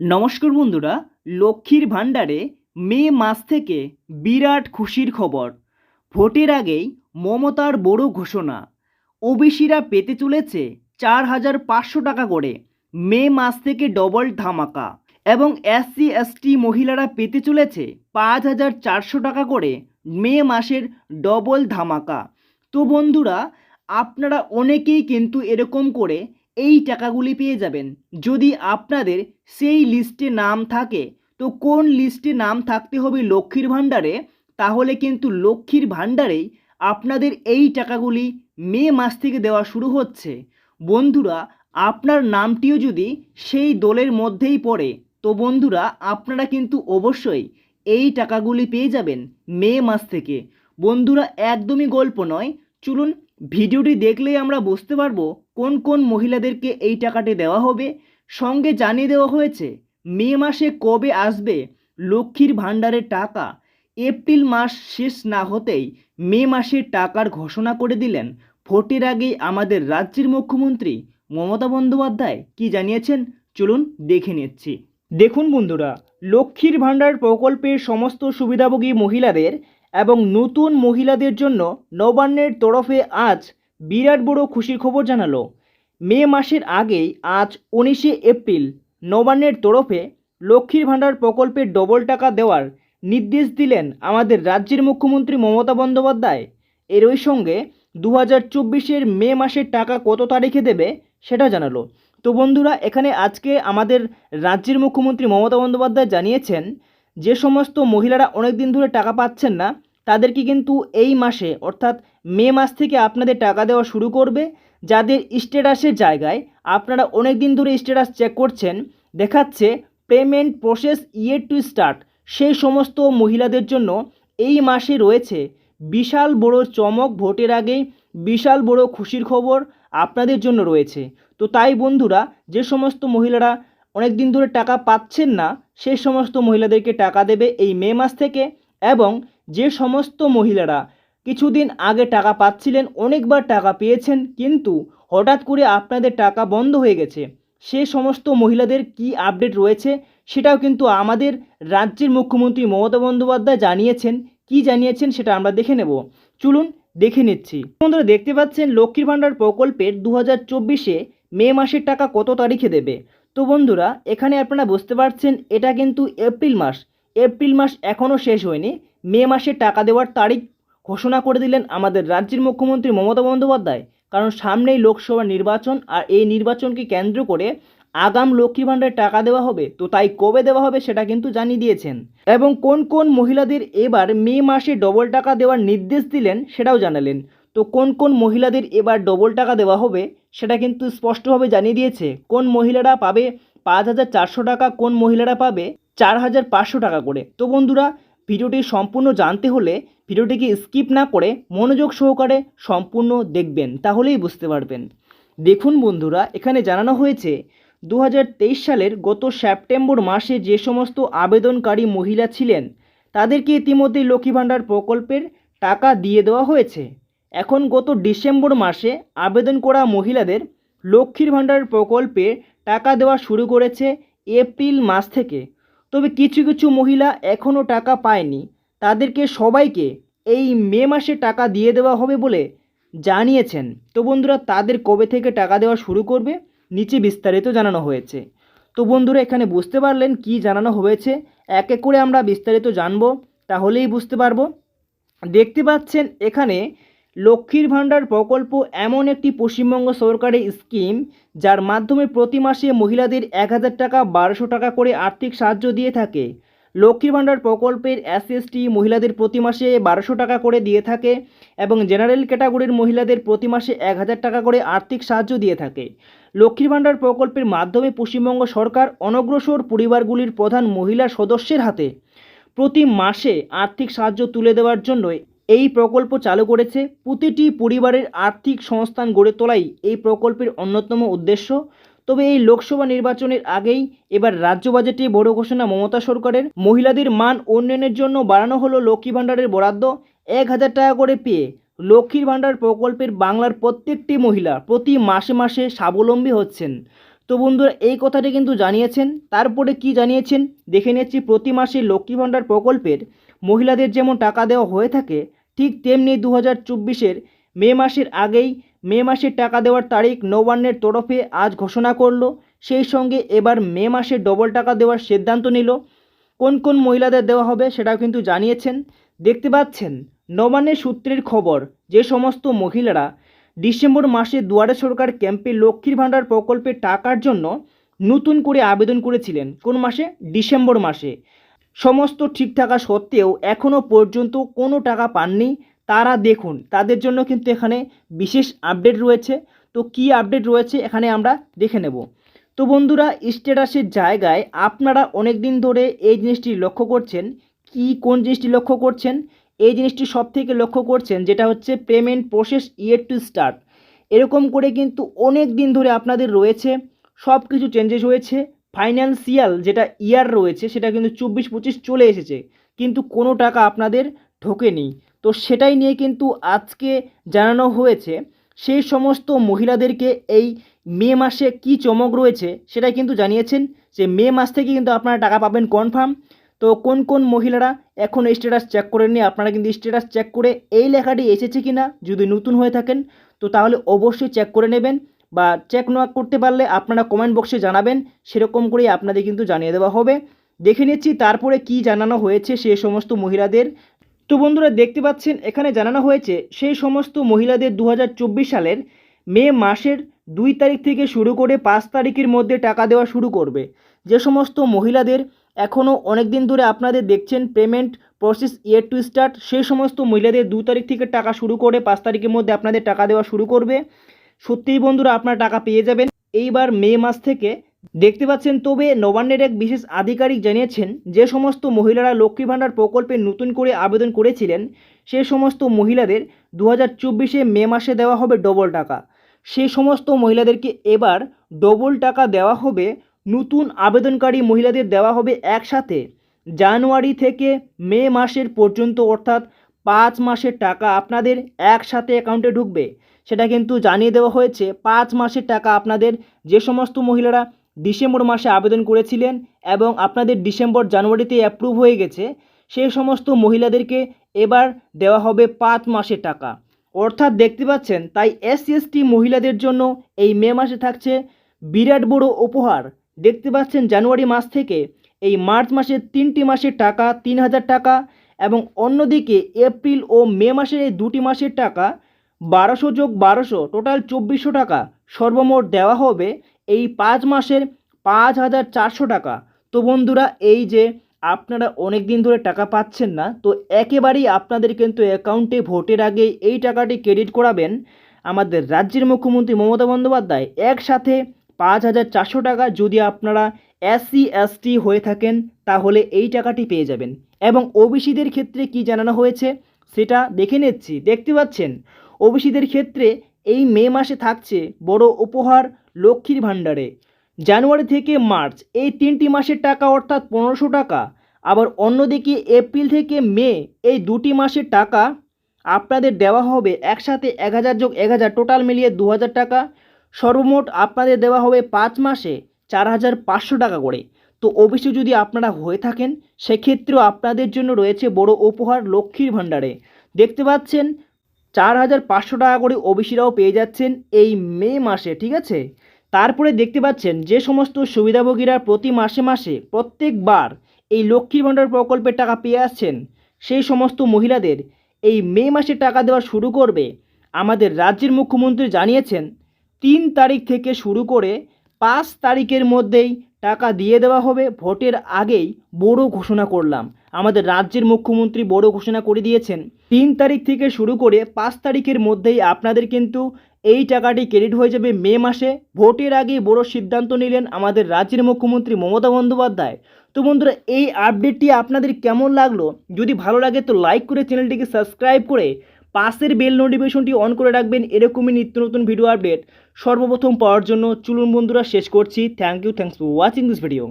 নমস্কার বন্ধুরা, লক্ষ্মীর ভাণ্ডারে মে মাস থেকে বিরাট খুশির খবর। ভোটের আগেই মমতার বড় ঘোষণা। ওবিসিরা পেতে চলেছে চার হাজার পাঁচশো টাকা করে। মে মাস থেকে ডবল ধামাকা। এবং এসসি, এসটি মহিলারা পেতে চলেছে পাঁচ হাজার চারশো টাকা করে মে মাসের ডবল ধামাকা। তো বন্ধুরা, আপনারা অনেকেই কিন্তু এরকম করে এই টাকাগুলি পেয়ে যাবেন। যদি আপনাদের সেই লিস্টে নাম থাকে, তো কোন লিস্টে নাম থাকতে হবে লক্ষ্মীর ভাণ্ডারে? তাহলে কিন্তু লক্ষ্মীর ভাণ্ডারেই আপনাদের এই টাকাগুলি মে মাস থেকে দেওয়া শুরু হচ্ছে। বন্ধুরা, আপনার নামটিও যদি সেই দলের মধ্যেই পড়ে, তো বন্ধুরা, আপনারা কিন্তু অবশ্যই এই টাকাগুলি পেয়ে যাবেন মে মাস থেকে। বন্ধুরা, একদমই গল্প নয়। চলুন, ভিডিওটি দেখলেই আমরা বুঝতে পারব কোন কোন মহিলাদেরকে এই টাকাটি দেওয়া হবে? সঙ্গে জানিয়ে দেওয়া হয়েছে, মে মাসে কবে আসবে লক্ষ্মীর ভাণ্ডারের টাকা? এপ্রিল মাস শেষ না হতেই মে মাসের টাকার ঘোষণা করে দিলেন। ভোটের আগেই আমাদের রাজ্যের মুখ্যমন্ত্রী মমতা বন্দ্যোপাধ্যায় কি জানিয়েছেন? চলুন দেখে নিচ্ছি। দেখুন বন্ধুরা, লক্ষ্মীর ভাণ্ডার প্রকল্পের সমস্ত সুবিধাভোগী মহিলাদের এবং নতুন মহিলাদের জন্য নবান্নের তরফে আজ বিরাট বড় খুশির খবর জানালো। মে মাসের আগেই আজ উনিশে এপ্রিল নবান্নের তরফে লক্ষ্মীর ভাণ্ডার প্রকল্পের ডবল টাকা দেওয়ার নির্দেশ দিলেন আমাদের রাজ্যের মুখ্যমন্ত্রী মমতা বন্দ্যোপাধ্যায়। এর ওই সঙ্গে দু হাজার চব্বিশের মে মাসের টাকা কত তারিখে দেবে সেটা জানালো। তো বন্ধুরা, এখানে আজকে আমাদের রাজ্যের মুখ্যমন্ত্রী মমতা বন্দ্যোপাধ্যায় জানিয়েছেন, যে সমস্ত মহিলারা অনেক দিন ধরে টাকা পাচ্ছেন না, তাদেরকে কিন্তু এই মাসে, অর্থাৎ মে মাস থেকে আপনাদের টাকা দেওয়া শুরু করবে। যাদের স্ট্যাটাসের জায়গায় আপনারা অনেক দিন ধরে স্ট্যাটাস চেক করছেন, দেখাচ্ছে payment process yet to start সেই সমস্ত মহিলাদের জন্য এই মাসে রয়েছে বিশাল বড় চমক ভোটের আগেই বিশাল বড় খুশির খবর আপনাদের জন্য রয়েছে। তো তাই বন্ধুরা, যে সমস্ত মহিলারা অনেক দিন ধরে টাকা পাচ্ছেন না, সেই সমস্ত মহিলাদেরকে টাকা দেবে এই মে মাস থেকে এবং যে সমস্ত মহিলারা কিছুদিন আগে টাকা পাচ্ছিলেন, অনেকবার টাকা পেয়েছেন, কিন্তু হঠাৎ করে আপনাদের টাকা বন্ধ হয়ে গেছে। সে সমস্ত মহিলাদের কি আপডেট রয়েছে সেটাও কিন্তু আমাদের রাজ্যের মুখ্যমন্ত্রী মমতা বন্দ্যোপাধ্যায় জানিয়েছেন। কি জানিয়েছেন সেটা আমরা দেখে নেব। চলুন দেখে নিচ্ছি। বন্ধুরা, দেখতে পাচ্ছেন লক্ষ্মীর ভাণ্ডার প্রকল্পের দু হাজার চব্বিশে মে মাসের টাকা কত তারিখে দেবে? তো বন্ধুরা, এখানে আপনারা বুঝতে পারছেন এটা কিন্তু এপ্রিল মাস। এপ্রিল মাস এখনও শেষ হয়নি। মে মাসে টাকা দেওয়ার তারিখ ঘোষণা করে দিলেন আমাদের রাজ্যের মুখ্যমন্ত্রী মমতা বন্দ্যোপাধ্যায়। কারণ সামনেই লোকসভা নির্বাচন আর এই নির্বাচনকে কেন্দ্র করে আগাম লক্ষ্মী ভাণ্ডারে টাকা দেওয়া হবে, তো তাই কবে দেওয়া হবে সেটা কিন্তু জানিয়ে দিয়েছেন। এবং কোন কোন মহিলাদের এবার মে মাসে ডবল টাকা দেওয়ার নির্দেশ দিলেন সেটাও জানালেন। তো কোন কোন মহিলাদের এবার ডবল টাকা দেওয়া হবে সেটা কিন্তু স্পষ্টভাবে জানিয়ে দিয়েছে। কোন মহিলারা পাবে পাঁচ হাজার চারশো টাকা, কোন মহিলারা পাবে চার হাজার পাঁচশো টাকা করে। তো বন্ধুরা, ভিডিওটি সম্পূর্ণ জানতে হলে ভিডিওটিকে স্কিপ না করে মনোযোগ সহকারে সম্পূর্ণ দেখবেন, তাহলেই বুঝতে পারবেন। দেখুন বন্ধুরা, এখানে জানানো হয়েছে দু হাজার তেইশ সালের গত সেপ্টেম্বর মাসে যে সমস্ত আবেদনকারী মহিলা ছিলেন, তাদেরকে ইতিমধ্যেই লক্ষ্মী ভাণ্ডার প্রকল্পের টাকা দিয়ে দেওয়া হয়েছে। এখন গত ডিসেম্বর মাসে আবেদন করা মহিলাদের লক্ষ্মীর ভাণ্ডার প্রকল্পে টাকা দেওয়া শুরু করেছে এপ্রিল মাস থেকে। তবে কিছু কিছু মহিলা এখনও টাকা পায়নি। তাদেরকে সবাইকে এই মে মাসে টাকা দিয়ে দেওয়া হবে বলে জানিয়েছেন। তো বন্ধুরা, তাদের কবে থেকে টাকা দেওয়া শুরু করবে, নিচে বিস্তারিত জানানো হয়েছে। তো বন্ধুরা, এখানে বুঝতে পারলেন কি জানানো হয়েছে, এক করে আমরা বিস্তারিত জানব, তাহলেই বুঝতে পারব। দেখতে পাচ্ছেন, এখানে লক্ষ্মীর ভাণ্ডার প্রকল্প এমন একটি পশ্চিমবঙ্গ সরকারের স্কিম, যার মাধ্যমে প্রতি মাসে মহিলাদের এক হাজার টাকা, বারোশো টাকা করে আর্থিক সাহায্য দিয়ে থাকে। লক্ষ্মীর ভাণ্ডার প্রকল্পের এসসিএসটি মহিলাদের প্রতি মাসে বারোশো টাকা করে দিয়ে থাকে এবং জেনারেল ক্যাটাগরির মহিলাদের প্রতি মাসে এক হাজার টাকা করে আর্থিক সাহায্য দিয়ে থাকে। লক্ষ্মীর ভাণ্ডার প্রকল্পের মাধ্যমে পশ্চিমবঙ্গ সরকার অনগ্রসর পরিবারগুলির প্রধান মহিলা সদস্যের হাতে প্রতি মাসে আর্থিক সাহায্য তুলে দেওয়ার জন্য এই প্রকল্প চালু করেছে। প্রতিটি পরিবারের আর্থিক সংস্থান গড়ে তোলাই এই প্রকল্পের অন্যতম উদ্দেশ্য। তবে এই লোকসভা নির্বাচনের আগেই এবার রাজ্য বাজেটে বড় ঘোষণা মমতা সরকারের। মহিলাদের মান উন্নয়নের জন্য বাড়ানো হলো লক্ষ্মী ভাণ্ডারের বরাদ্দ এক হাজার টাকা করে পেয়ে। লক্ষ্মীর ভাণ্ডার প্রকল্পের বাংলার প্রত্যেকটি মহিলা প্রতি মাসে মাসে স্বাবলম্বী হচ্ছেন। তো বন্ধুরা, এই কথাটি কিন্তু জানিয়েছেন। তারপরে কি জানিয়েছেন? দেখে নিচ্ছি প্রতি মাসে লক্ষ্মী ভাণ্ডার প্রকল্পের মহিলাদের যেমন টাকা দেওয়া হয়ে থাকে, ঠিক তেমনি দু হাজার মে মাসের আগেই মে মাসের টাকা দেওয়ার তারিখ নবান্নের তরফে আজ ঘোষণা করল। সেই সঙ্গে এবার মে মাসে ডবল টাকা দেওয়ার সিদ্ধান্ত নিল। কোন কোন মহিলাদের দেওয়া হবে সেটাও কিন্তু জানিয়েছেন। দেখতে পাচ্ছেন, নবান্নের সূত্রের খবর, যে সমস্ত মহিলারা ডিসেম্বর মাসে দুয়ারে সরকার ক্যাম্পে লক্ষ্মীর ভাণ্ডার প্রকল্পের টাকার জন্য নতুন করে আবেদন করেছিলেন, কোন মাসে? ডিসেম্বর মাসে। সমস্ত ঠিক থাকা সত্ত্বেও এখনও পর্যন্ত কোনো টাকা পাননি। তারা দেখুন, তাদের জন্য কিন্তু এখানে বিশেষ আপডেট রয়েছে। তো কি আপডেট রয়েছে এখানে আমরা দেখে নেব। তো বন্ধুরা, স্ট্যাটাসের জায়গায় আপনারা অনেক দিন ধরে এই জিনিসটি লক্ষ্য করছেন। কি, কোন জিনিসটি লক্ষ্য করছেন? এই জিনিসটি সব থেকে লক্ষ্য করছেন যেটা হচ্ছে payment process yet to start. এরকম করে কিন্তু অনেক দিন ধরে আপনাদের রয়েছে সব কিছু চেঞ্জেস হয়েছে। ফাইন্যান্সিয়াল যেটা ইয়ার রয়েছে সেটা কিন্তু চব্বিশ পঁচিশ চলে এসেছে। কিন্তু কোনো টাকা আপনাদের ঢোকেনি। তো সেটাই নিয়ে কিন্তু আজকে জানানো হয়েছে। সেই সমস্ত মহিলাদেরকে এই মে মাসে কি চমক রয়েছে সেটাই কিন্তু জানিয়েছেন যে মে মাস থেকে কিন্তু আপনারা টাকা পাবেন কনফার্ম তো কোন কোন মহিলারা এখন স্ট্যাটাস চেক করেননি আপনারা কিন্তু স্ট্যাটাস চেক করে এই লেখাটি এসেছে কি না যদি নতুন হয়ে থাকেন, তো তাহলে অবশ্যই চেক করে নেবেন বা চেক না করতে পারলে আপনারা কমেন্ট বক্সে জানাবেন, সেরকম করেই আপনাদের কিন্তু জানিয়ে দেওয়া হবে। দেখে নিচ্ছি তারপরে কি জানানো হয়েছে সে সমস্ত মহিলাদের। তো বন্ধুরা দেখতে পাচ্ছেন, এখানে জানানো হয়েছে, সেই সমস্ত মহিলাদের দু হাজার চব্বিশ সালের মে মাসের দুই তারিখ থেকে শুরু করে পাঁচ তারিখের মধ্যে টাকা দেওয়া শুরু করবে। যে সমস্ত মহিলাদের এখনও অনেক দিন ধরে আপনাদের দেখছেন payment process yet to start সেই সমস্ত মহিলাদের দু তারিখ থেকে টাকা শুরু করে পাঁচ তারিখের মধ্যে আপনাদের টাকা দেওয়া শুরু করবে। সত্যিই বন্ধুরা আপনারা টাকা পেয়ে যাবেন। এইবার মে মাস থেকে দেখতে পাচ্ছেন, তবে নবান্নের এক বিশেষ আধিকারিক জানিয়েছেন, যে সমস্ত মহিলারা লক্ষ্মী ভাণ্ডার প্রকল্পে নতুন করে আবেদন করেছিলেন, সে সমস্ত মহিলাদের দু হাজার মে মাসে দেওয়া হবে ডবল টাকা। সেই সমস্ত মহিলাদেরকে এবার ডবল টাকা দেওয়া হবে, নতুন আবেদনকারী মহিলাদের দেওয়া হবে একসাথে। জানুয়ারি থেকে মে মাসের পর্যন্ত, অর্থাৎ পাঁচ মাসের টাকা আপনাদের একসাথে অ্যাকাউন্টে ঢুকবে। সেটা কিন্তু জানিয়ে দেওয়া হয়েছে, পাঁচ মাসের টাকা আপনাদের যে সমস্ত মহিলারা ডিসেম্বর মাসে আবেদন করেছিলেন এবং আপনাদের ডিসেম্বর জানুয়ারিতে অ্যাপ্রুভ হয়ে গেছে সেই সমস্ত মহিলাদেরকে এবার দেওয়া হবে পাঁচ মাসের টাকা। অর্থাৎ দেখতে পাচ্ছেন, তাই এস এসটি মহিলাদের জন্য এই মে মাসে থাকছে বিরাট বড় উপহার। দেখতে পাচ্ছেন, জানুয়ারি মাস থেকে এই মার্চ মাসের তিনটি মাসের টাকা তিন হাজার টাকা এবং অন্যদিকে এপ্রিল ও মে মাসের এই দুটি মাসের টাকা বারোশো যোগ বারোশো, টোটাল চব্বিশশো টাকা সর্বমোট দেওয়া হবে এই পাঁচ মাসের পাঁচ হাজার চারশো টাকা। তো বন্ধুরা, এই যে আপনারা অনেক দিন ধরে টাকা পাচ্ছেন না, তো একেবারেই আপনাদের কিন্তু অ্যাকাউন্টে ভোটের আগে এই টাকাটি ক্রেডিট করাবেন আমাদের রাজ্যের মুখ্যমন্ত্রী মমতা বন্দ্যোপাধ্যায়। একসাথে পাঁচ হাজার চারশো টাকা যদি আপনারা এসসি এসটি হয়ে থাকেন, তাহলে এই টাকাটি পেয়ে যাবেন। এবং ওবিসিদের ক্ষেত্রে কি জানানো হয়েছে, সেটা দেখে নিচ্ছি। দেখতে পাচ্ছেন? ওবিসিদের ক্ষেত্রে এই মে মাসে থাকছে বড় উপহার লক্ষ্মীর ভাণ্ডারে। জানুয়ারি থেকে মার্চ, এই তিনটি মাসের টাকা অর্থাৎ পনেরোশো টাকা। আবার অন্যদিকে এপ্রিল থেকে মে, এই দুটি মাসের টাকা আপনাদের দেওয়া হবে একসাথে এক হাজার যোগ এক হাজার, টোটাল মিলিয়ে দু হাজার টাকা। সর্বমোট আপনাদের দেওয়া হবে পাঁচ মাসে চার হাজার পাঁচশো টাকা করে। তো অবশ্যই যদি আপনারা হয়ে থাকেন, সেক্ষেত্রেও আপনাদের জন্য রয়েছে বড় উপহার লক্ষ্মীর ভাণ্ডারে। দেখতে পাচ্ছেন চার হাজার পাঁচশো টাকা করে ওবিসিরাও পেয়ে যাচ্ছেন এই মে মাসে, ঠিক আছে? তারপরে দেখতে পাচ্ছেন যে সমস্ত সুবিধাভোগীরা প্রতি মাসে মাসে প্রত্যেকবার এই লক্ষ্মীর ভাণ্ডার প্রকল্পের টাকা পেয়ে আসছেন, সেই সমস্ত মহিলাদের এই মে মাসে টাকা দেওয়া শুরু করবে আমাদের রাজ্যের মুখ্যমন্ত্রী জানিয়েছেন, তিন তারিখ থেকে শুরু করে পাঁচ তারিখের মধ্যেই টাকা দিয়ে দেওয়া হবে, ভোটের আগেই বড় ঘোষণা করলাম। আমাদের রাজ্যের মুখ্যমন্ত্রী বড় ঘোষণা করে দিয়েছেন। তিন তারিখ থেকে শুরু করে পাঁচ তারিখের মধ্যেই আপনাদের কিন্তু এই টাকাটি ক্রেডিট হয়ে যাবে মে মাসে। ভোটের আগে বড় সিদ্ধান্ত নিলেন আমাদের রাজ্যের মুখ্যমন্ত্রী মমতা বন্দ্যোপাধ্যায়। তো বন্ধুরা, এই আপডেটটি আপনাদের কেমন লাগল? যদি ভালো লাগে তো লাইক করে চ্যানেলটিকে সাবস্ক্রাইব করে পাশের বেল নোটিফিকেশনটি অন করে রাখবেন। এরকমই নিত্য নতুন ভিডিও আপডেট সর্বপ্রথম পাওয়ার জন্য চলুন বন্ধুরা, শেষ করছি। Thank you thanks for watching this video